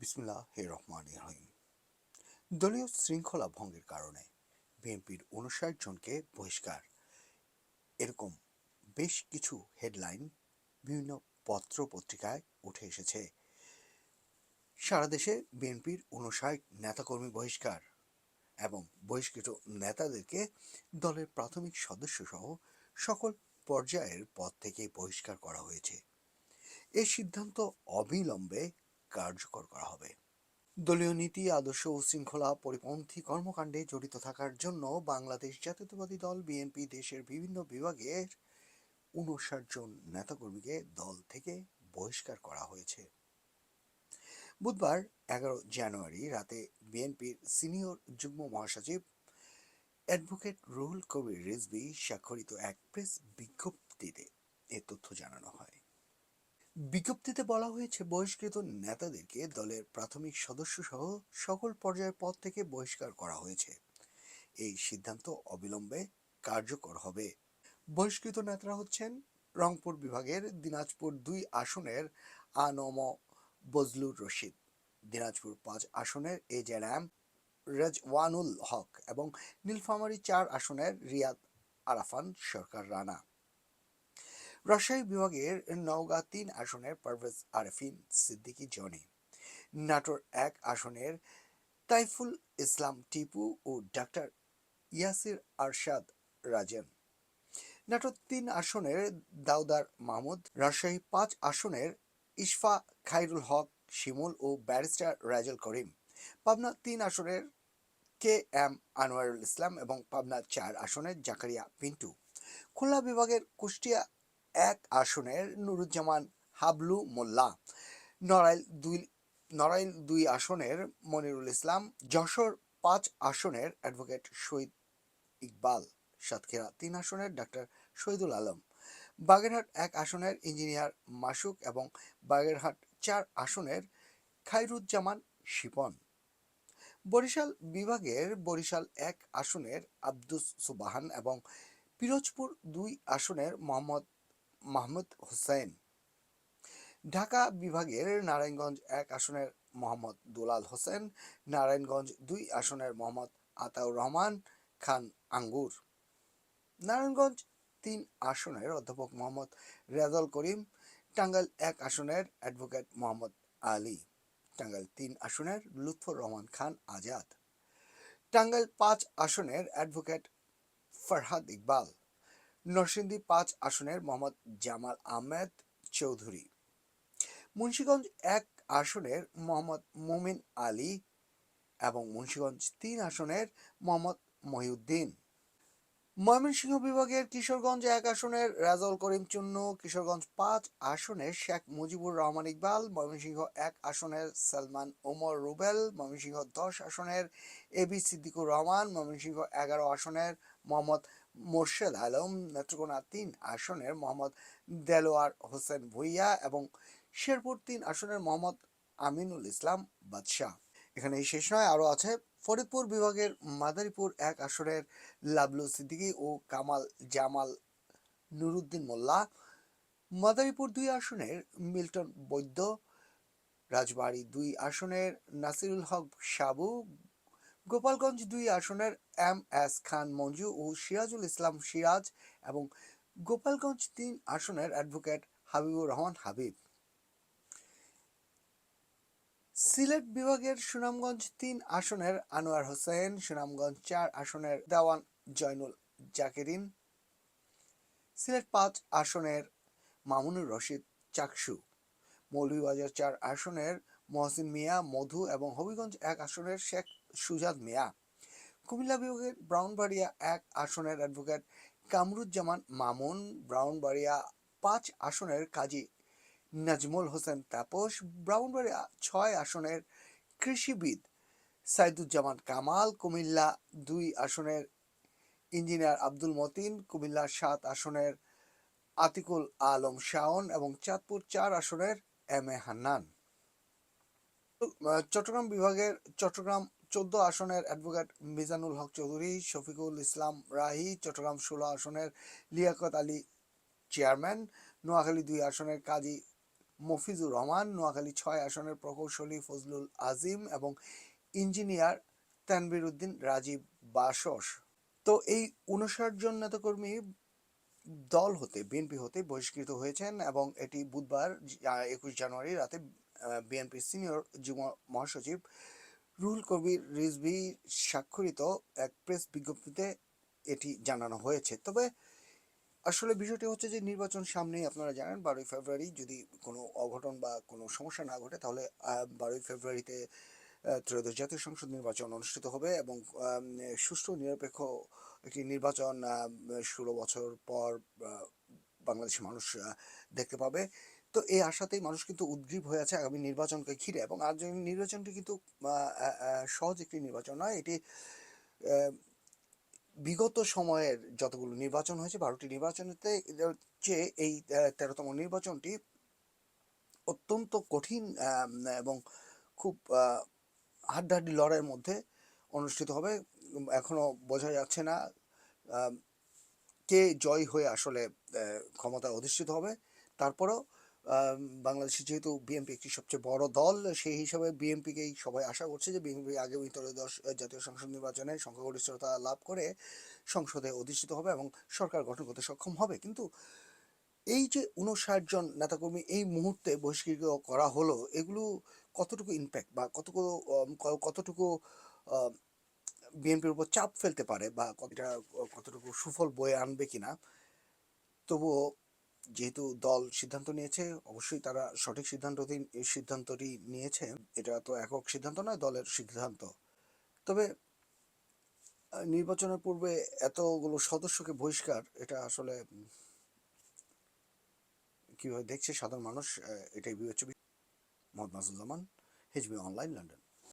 বিসমুল্লাহ হে রহমান রহিম দলীয় শৃঙ্খলা ভঙ্গের কারণে বিএনপির উনষাট জনকে বহিষ্কার। এরকম বেশ কিছু হেডলাইন বিভিন্ন পত্র পত্রিকায় উঠে এসেছে। সারা দেশে বিএনপির উনষাট নেতাকর্মী বহিষ্কার এবং বহিষ্কৃত নেতাদেরকে দলের প্রাথমিক সদস্য সহ সকল পর্যায়ের পদ থেকে বহিষ্কার করা হয়েছে। এই সিদ্ধান্ত অবিলম্বে কার্যকর করা হবে। দলীয় নীতি, আদর্শ ও শৃঙ্খলা পরিপন্থী কর্মকাণ্ডে জড়িত থাকার জন্য বাংলাদেশ জাতীয়তাবাদী দল, বিএনপি, দেশের বিভিন্ন বিভাগের উনষাট জন নেতাকর্মীকে দল থেকে বহিষ্কার করা হয়েছে। বুধবার এগারো জানুয়ারি রাতে বিএনপির সিনিয়র যুগ্ম মহাসচিব অ্যাডভোকেট রুহুল কবির রিজভি স্বাক্ষরিত এক প্রেস বিজ্ঞপ্তিতে এ তথ্য জানানো হয়। বিজ্ঞপ্তিতে বলা হয়েছে, বহিষ্কৃত নেতাদেরকে দলের প্রাথমিক সদস্য সহ সকল পর্যায়ের পদ থেকে বহিষ্কার করা হয়েছে। এই সিদ্ধান্ত অবিলম্বে কার্যকর হবে। বহিষ্কৃত নেতারা হচ্ছেন রংপুর বিভাগের দিনাজপুর দুই আসনের আনম বজলুর রশিদ, দিনাজপুর পাঁচ আসনের এজেএম রেজওয়ানুল হক এবং নীলফামারী চার আসনের রিয়াদ আরাফান সরকার রানা। রাজশাহী বিভাগের নওগাঁ তিন আসনের পারভেজ আরফিন সিদ্দিকী জনি, নাটোর এক আসনের তাইফুল ইসলাম টিপু ও ডাক্তার ইয়াসির আরশাদ রাজেন। নাটোর তিন আসনের দাউদার মাহমুদ, রাজশাহী পাঁচ আসনের ইশফা খাইরুল হক, শিমুল ও ব্যারিস্টার রাজেল করিম। পাবনা তিন আসনের কে এম আনোয়ারুল ইসলাম এবং পাবনা চার আসনের জাকারিয়া পিন্টু। খুলনা বিভাগের কুষ্টিয়া এক আসনের নুরুজ্জামান হাবলু মোল্লা, নড়াইল দুই নড়াইল দুই আসনের মনিরুল ইসলাম, যশোর পাঁচ আসনের অ্যাডভোকেট শহীদ ইকবাল সাতক্ষীরা, তিন আসনের ডাক্তার শহীদুল আলম, বাগেরহাট এক আসনের ইঞ্জিনিয়ার মাসুক এবং বাগেরহাট চার আসনের খাইরুজ্জামান শিপন। বরিশাল বিভাগের বরিশাল এক আসনের আব্দুস সুবাহান এবং পিরোজপুর দুই আসনের মোহাম্মদ মাহমুদ হোসেন। ঢাকা বিভাগের নারায়ণগঞ্জ এক আসনের মোহাম্মদ দুলাল হোসেন, নারায়ণগঞ্জ দুই আসনের মোহাম্মদ আতাউর রহমান খান আঙ্গুর। নারায়ণগঞ্জ তিন আসনের অধ্যাপক মোহাম্মদ রেজাল করিম, টাঙ্গাইল এক আসনের অ্যাডভোকেট মোহাম্মদ আলী, টাঙ্গাইল তিন আসনের লুৎফর রহমান খান আজাদ। টাঙ্গাইল পাঁচ আসনের অ্যাডভোকেট ফরহাদ ইকবাল নরসিংদী পাঁচ আসনের মোহাম্মদ জামাল আহমেদ চৌধুরী। মুন্সীগঞ্জ এক আসনের মোহাম্মদ মুমিন আলী এবং মুন্সীগঞ্জ তিন আসনের মোহাম্মদ মহিউদ্দিন। ময়মনসিংহ বিভাগের কিশোরগঞ্জ এক আসনের রাজাউল করিম চুন্নু কিশোরগঞ্জ পাঁচ আসনের শেখ মুজিবুর রহমান ইকবাল, ময়মনসিংহ এক আসনের সালমান ওমর রুবেল, ময়মনসিংহ দশ আসনের এবি সিদ্দিকুর রহমান, ময়মনসিংহ এগারো আসনের মোহাম্মদ মোর্শেদ আলম, নেত্রকোনা তিন আসনের মোহাম্মদ দেলোয়ার হোসেন ভুইয়া এবং শেরপুর তিন আসনের মোহাম্মদ আমিনুল ইসলাম বাদশাহ। এখানে এই শেষ নয়, আরও আছে ফরিদপুর বিভাগের মাদারীপুর এক আসনের লাবলু সিদ্দিকী ও কামাল জামাল নুরুদ্দিন মোল্লা। মাদারীপুর দুই আসনের মিল্টন বৈদ্য, রাজবাড়ী দুই আসনের নাসিরুল হক সাবু, গোপালগঞ্জ দুই আসনের এম এস খান মঞ্জু ও সিরাজুল ইসলাম সিরাজ এবং গোপালগঞ্জ তিন আসনের অ্যাডভোকেট হাবিবুর রহমান হাবিব। সিলেট বিভাগের সুনামগঞ্জ তিন আসনের আনোয়ার হোসেন, সুনামগঞ্জ চার আসনের দেওয়ান জয়নুল জাকেরিন, সিলেট পাঁচ আসনের মামুনুর রশিদ চাকসু, মৌলভীবাজার চার আসনের মহসিন মিয়া, মধু এবং হবিগঞ্জ এক আসনের শেখ সুজাদ মিয়া, কুমিল্লা বিভাগের ব্রাউনবাড়িয়া এক আসনের অ্যাডভোকেট কামরুজ্জামান মামুন, ব্রাউনবাড়িয়া পাঁচ আসনের কাজী নাজমুল হোসেন তাপস ব্রাউনবাড়িয়া ছয় আসনের কৃষিবিদ। সাইদুজ্জামান কামাল, কুমিল্লা দুই আসনের ইঞ্জিনিয়ার আব্দুল মতিন কুমিল্লা সাত আসনের আতিকুল আলম শাওন এবং চাঁদপুর চার আসনের এম এ হান্নান। চট্টগ্রাম বিভাগের চট্টগ্রাম চোদ্দ আসনের অ্যাডভোকেট মিজানুল হক চৌধুরী, শফিকুল ইসলাম রাহি, চট্টগ্রাম ষোলো আসনের লিয়াকত আলী চেয়ারম্যান, নোয়াখালী দুই আসনের কাজী মফিজুর রহমান, নোয়াখালী ছয় আসনের প্রকৌশলী ফজলুল আজিম এবং ইঞ্জিনিয়ার তানবির উদ্দিন রাজীব বাসস। তো এই উনষাট জন নেতাকর্মী দল হতে, বিএনপি হতে বহিষ্কৃত হয়েছেন এবং এটি বুধবার একুশ জানুয়ারি রাতে বিএনপির সিনিয়র যুগ্ম মহাসচিব রুহুল কবির রিজভি স্বাক্ষরিত এক প্রেস বিজ্ঞপ্তিতে এটি জানানো হয়েছে। তবে আসলে বিষয়টি হচ্ছে যে, নির্বাচন সামনেই আপনারা জানেন বারোই ফেব্রুয়ারি যদি কোনো অঘটন বা কোনো সমস্যা না ঘটে, তাহলে বারোই ফেব্রুয়ারিতে ত্রয়োদশ জাতীয় সংসদ নির্বাচন অনুষ্ঠিত হবে এবং সুষ্ঠু, নিরপেক্ষ একটি নির্বাচন ষোলো বছর পর বাংলাদেশের মানুষ দেখতে পাবে। তো এই আশাতেই মানুষ কিন্তু উদ্গ্রীব হয়ে আছে আগামী নির্বাচনকে ঘিরে এবং এই নির্বাচনটি কিন্তু সহজ একটি নির্বাচন নয়। এটি বিগত সময়ের যতগুলো নির্বাচন হয়েছে বারোটি নির্বাচনেতে যে এই তেরোতম নির্বাচনটি অত্যন্ত কঠিন এবং খুব হাড্ডাহাড্ডি লড়াইয়ের মধ্যে অনুষ্ঠিত হবে। উম, এখনও বোঝা যাচ্ছে না কে জয় হয়ে আসলে ক্ষমতায় অধিষ্ঠিত হবে। তারপরেও বাংলাদেশে যেহেতু বিএনপি একটি সবচেয়ে বড় দল, সেই হিসাবে বিএনপিকেই সবাই আশা করছে যে বিএনপি আগামী ত্রয়োদশ জাতীয় সংসদ নির্বাচনে সংখ্যাগরিষ্ঠতা লাভ করে সংসদে অধিষ্ঠিত হবে এবং সরকার গঠন করতে সক্ষম হবে। কিন্তু এই যে উনষাট জন নেতাকর্মী এই মুহূর্তে বহিষ্কৃত করা হলো, এগুলো কতটুকু ইম্প্যাক্ট বা কতটুকু কতটুকু বিএনপির উপর চাপ ফেলতে পারে বা কতটা, কতটুকু সুফল বয়ে আনবে কিনা? তবুও যেহেতু দল সিদ্ধান্ত নিয়েছে, অবশ্যই তারা সঠিক সিদ্ধান্তটি সিদ্ধান্তটি নিয়েছে এটা তো একক সিদ্ধান্ত নয়, দলের সিদ্ধান্ত তবে নির্বাচনের পূর্বে এতগুলো সদস্যকে বহিষ্কার, এটা আসলে, কীভাবে দেখছে সাধারণ মানুষ এটাই বিবেচ্য। Mohammad Masud Zaman Hejbi online London